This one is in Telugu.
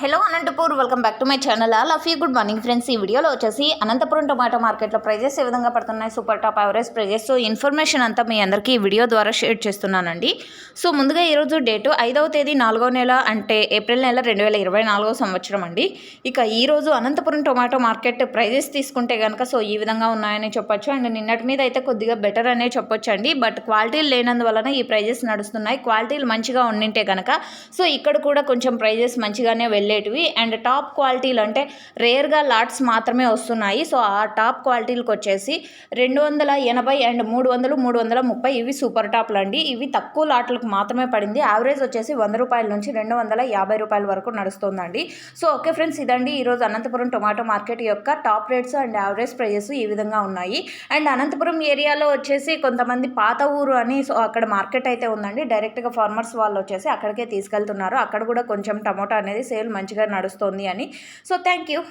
Hello Anantapur welcome back to my channel all of you good morning friends ఈ వీడియోలో వచ్చేసి అనంతపురం టొమాటో మార్కెట్లో ప్రైజెస్ ఏ విధంగా పడుతున్నాయి? Super top average prices so information అంతా మీ అందరికీ ఈ వీడియో ద్వారా షేర్ చేస్తున్నానండి. సో ముందుగా ఈరోజు డేటు ఐదవ తేదీ నాలుగో నెల అంటే ఏప్రిల్ నెల రెండు వేల ఇరవై నాలుగో సంవత్సరం అండి. ఇక ఈరోజు అనంతపురం టొమాటో మార్కెట్ ప్రైజెస్ తీసుకుంటే కనుక సో ఈ విధంగా ఉన్నాయని చెప్పొచ్చు. అండ్ నిన్నటి మీద అయితే కొద్దిగా బెటర్ అనే చెప్పొచ్చు అండి. బట్ క్వాలిటీలు లేనందువలన ఈ ప్రైజెస్ నడుస్తున్నాయి. క్వాలిటీలు మంచిగా ఉండింటే కనుక సో ఇక్కడ కూడా కొంచెం ప్రైజెస్ మంచిగానే వెళ్ళి వెళ్ళేటివి. అండ్ టాప్ క్వాలిటీలు అంటే రేర్గా లాట్స్ మాత్రమే వస్తున్నాయి. సో ఆ టాప్ క్వాలిటీలకు వచ్చేసి రెండు వందల ఎనభై అండ్ మూడు వందలు మూడు వందల ముప్పై ఇవి సూపర్ టాప్లు అండి. ఇవి తక్కువ లాట్లకు మాత్రమే పడింది. యావరేజ్ వచ్చేసి వంద రూపాయల నుంచి రెండు వందల యాభై రూపాయల వరకు నడుస్తుందండి. సో ఓకే ఫ్రెండ్స్ ఇదండి ఈరోజు అనంతపురం టొమాటో మార్కెట్ యొక్క top rates and average prices ఈ విధంగా ఉన్నాయి. అండ్ అనంతపురం ఏరియాలో వచ్చేసి కొంతమంది పాత ఊరు అని సో అక్కడ మార్కెట్ అయితే ఉందండి. డైరెక్ట్గా ఫార్మర్స్ వాళ్ళు వచ్చేసి అక్కడికే తీసుకెళ్తున్నారు. అక్కడ కూడా కొంచెం టమోటా అనేది సేల్ మంచిగా నడుస్తుంది అని. So thank you